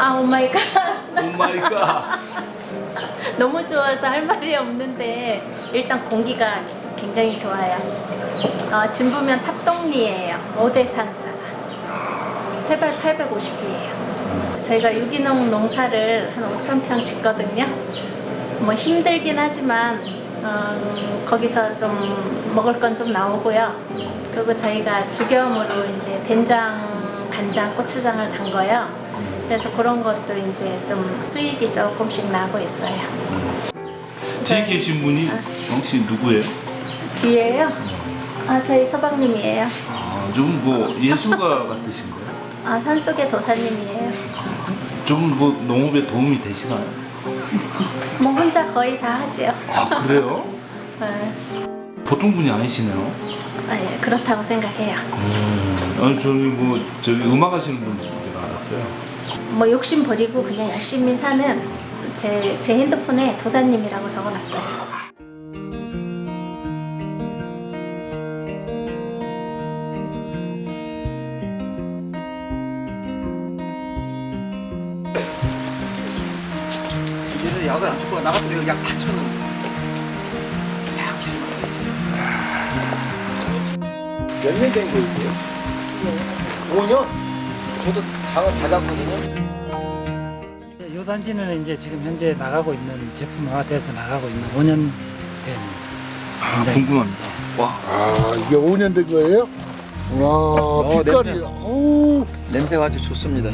아 오 마이 갓 오 마이 갓. 너무 좋아서 할 말이 없는데 일단 공기가 굉장히 좋아요. 어, 진부면 탑동리예요. 5대 상자가. 해발 850이에요. 저희가 유기농 농사를 한 5천 평 짓거든요. 뭐 힘들긴 하지만 어, 거기서 좀 먹을 건 좀 나오고요. 그리고 저희가 주겸으로 이제 된장, 간장, 고추장을 담궈요. 그래서 그런 것도 이제 좀 수익이 조금씩 나고 있어요. 뒤에 계신 분이 혹시 누구예요? 뒤에요? 아, 저희 서방님이에요. 아, 좀 뭐 예술가 같으신 거예요? 아, 산속의 도사님이에요. 좀 뭐 농업에 도움이 되시나요? 뭐 혼자 거의 다 하지요. 아, 그래요? 네. 보통 분이 아니시네요. 아, 예, 그렇다고 생각해요. 아니, 저기 뭐, 저기 음악 하시는 분인 줄 알았어요. 뭐 욕심 버리고 그냥 열심히 사는 제, 제 핸드폰에 도사님이라고 적어놨어요. 얘는 약을 안 주고 나 같은 약 받쳐놓은 몇년 된 거예요? 5년? 저도 장을 다 잡거든요. 이 단지는 이제 지금 현재 나가고 있는 제품화돼서 나가고 있는 5년 된 아, 현장입니다. 궁금합니다. 와, 아 이게 5년 된 거예요? 와 빛깔이 냄새. 어우 냄새가 아주 좋습니다.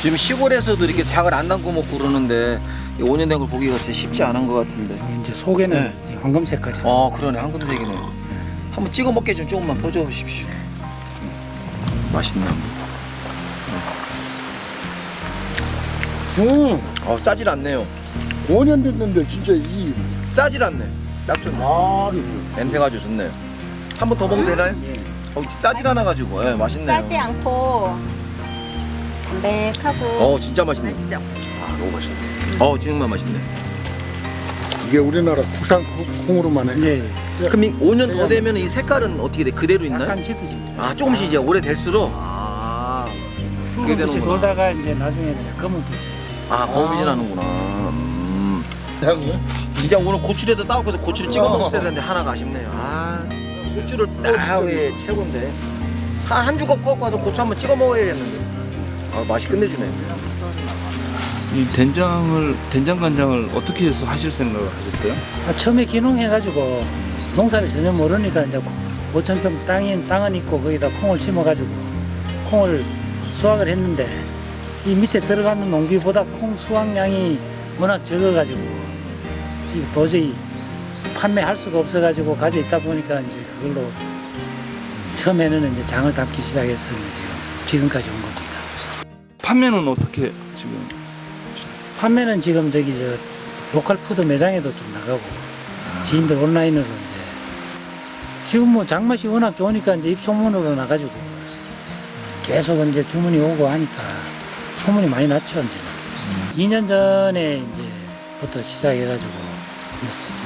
지금 시골에서도 이렇게 작을 안 담고 먹고 그러는데 5년 된 걸 보기가 진짜 쉽지 않은 것 같은데. 이제 속에는 네. 이 황금 색깔이 어 그러네 황금색이네. 한번 찍어 먹게 좀 조금만 보여 주십시오. 맛있네요. 음어 짜질 않네요. 5년 됐는데 진짜 이 짜질 않네. 딱 좋네. 말이 냄새가 아주 좋네요. 한 번 더 먹어도 되나요? 예. 어, 짜질 않아 가지고 예, 맛있네요. 짜지 않고 담백하고 어 진짜 맛있네. 맛있죠? 아 너무 맛있네. 어 정말 맛있네. 이게 우리나라 국산 콩- 콩으로만 해이 제 그럼 이 5년 더 되면 이 색깔은 어떻게 돼? 그대로 있나요? 약간 짙어집니다. 아 조금씩 이제 오래 될수록 아 그게 붉은 빛이 되는구나. 돌다가 이제 나중에는 이제 검은 빛이 아 거미질 나는구나. 음. 진짜 오늘 고추에다 따갖고서 고추를 찍어 먹었어야 되는데 하나가 아쉽네요. 아 고추를 딱왜 최고인데 한, 한 주걱 꺾고 와서 고추 한번 찍어 먹어야겠는데. 아 맛이 끝내주네. 이 된장을, 된장 간장을 어떻게 해서 하실 생각을 하셨어요? 아, 처음에 기농해가지고 농사를 전혀 모르니까 이제 5천 평 땅인 땅은 있고 거기다 콩을 심어가지고 콩을 수확을 했는데 이 밑에 들어가는 농비보다 콩 수확량이 워낙 적어가지고 이 도저히 판매할 수가 없어가지고 가져 있다 보니까 이제 그걸로 처음에는 이제 장을 담기 시작해서 이제 지금 지금까지 온 겁니다. 판매는 어떻게 지금? 판매는 지금 저기 저 로컬 푸드 매장에도 좀 나가고 지인들 온라인으로 이제 지금 뭐 장맛이 워낙 좋으니까 이제 입소문으로 나가지고 계속 이제 주문이 오고 하니까 소문이 많이 났죠 이제는 2년 전에 이제부터 시작해가지고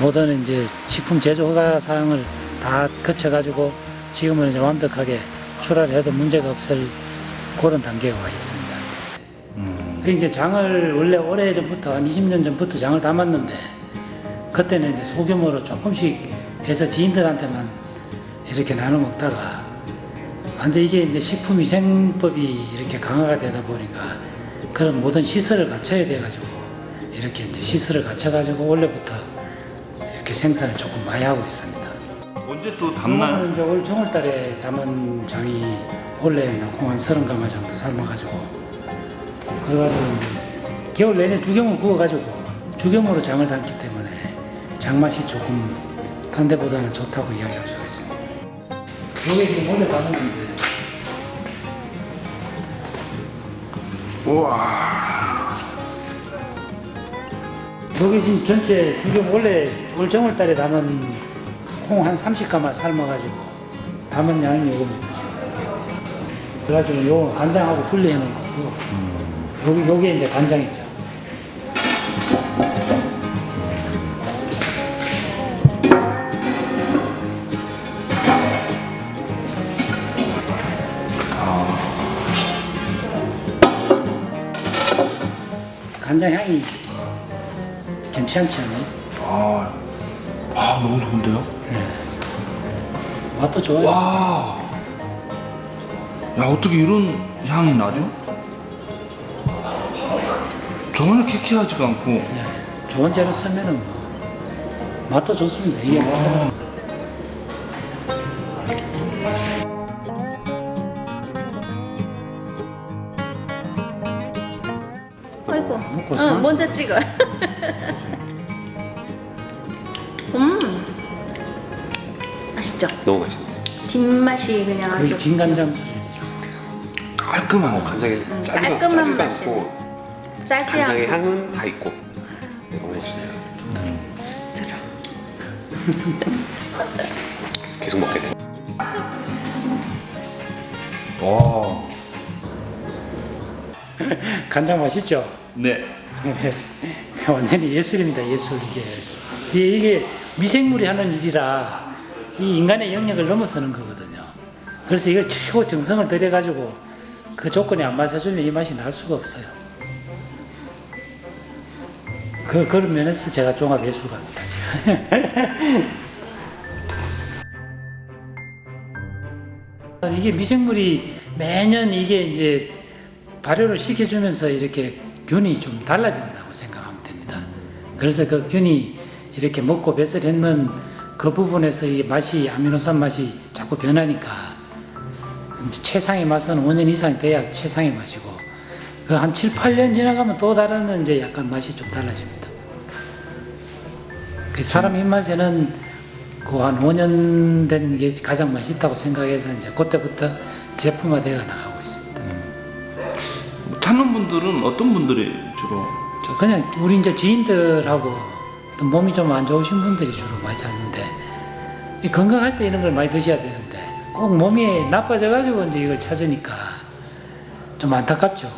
모든 이제 식품 제조 허가 사항을 다 거쳐가지고 지금은 이제 완벽하게 출하를 해도 문제가 없을 그런 단계에 와 있습니다. 그 이제 장을 원래 오래 전부터 한 20년 전부터 장을 담았는데 그때는 이제 소규모로 조금씩 해서 지인들한테만 이렇게 나눠 먹다가 완전 이게 이제 식품위생법이 이렇게 강화가 되다 보니까 그런 모든 시설을 갖춰야 돼가지고 이렇게 이제 시설을 갖춰가지고 원래부터 이렇게 생산을 조금 많이 하고 있습니다. 언제 또 담나요? 이제 올 정월달에 담은 장이 원래 콩한 서른 가마 정도 삶아가지고 그래가지고 겨울 내내 주경을 구워가지고 주경으로 장을 담기 때문에 장맛이 조금 딴 데보다는 좋다고 이야기할 수가 있습니다. 이게 지금 원래 담은 건데 우와 여기 지금 전체 주경 원래 올 정월달에 담은 콩 한 30가마 삶아가지고 담은 양이 요겁니다. 그래가지고 요 간장하고 분리해 놓은 거고 여기 요게 이제 간장이죠. 간장 향이 괜찮지 않아요? 아, 아 너무 좋은데요? 맛도 좋아요. 와. 야 어떻게 이런 향이 나죠? 전혀 캐캐하지가 않고 네. 좋은 재료 쓰면은 뭐 맛도 좋습니다. 이게 맛 아이고. 먹고 응. 먼저 찍어. 음. 맛있죠? 너무 맛있네. 뒷맛이 그냥 거의 아주 진간장 수준이죠. 간장에 짜지가 음, 깔끔한 짜지가 맛이. 않고 짜지 간장의 않고 향은 다 있고 네, 너무 맛있어요. 들어. 계속 먹게 돼. 와. 간장 맛있죠? 네. 완전히 예술입니다. 예술 이게. 이게 이게 미생물이 하는 일이라 이 인간의 영역을 넘어서는 거거든요. 그래서 이걸 최고 정성을 들여 가지고 그 조건에 안 맞아주면 이 맛이 날 수가 없어요. 그 그런 면에서 제가 종합 예술가입니다. 제가. 이게 미생물이 매년 이게 이제 발효를 시켜주면서 이렇게 균이 좀 달라진다고 생각하면 됩니다. 그래서 그 균이 이렇게 먹고 배설했는 그 부분에서 이 맛이 아미노산 맛이 자꾸 변하니까 최상의 맛은 5년 이상 돼야 최상의 맛이고 그 한 7, 8년 지나가면 또 다른 이제 약간 맛이 좀 달라집니다. 그 사람 입맛에는 그 한 5년 된 게 가장 맛있다고 생각해서 이제 그때부터 제품화 되어 나가고 있습니다. 찾는 분들은 어떤 분들이 주로 찾습니까? 그냥 우리 이제 지인들하고 또 몸이 좀 안 좋으신 분들이 주로 많이 찾는데 이 건강할 때 이런 걸 많이 드셔야 되는데 꼭 몸이 나빠져 가지고 이제 이걸 찾으니까 좀 안타깝죠.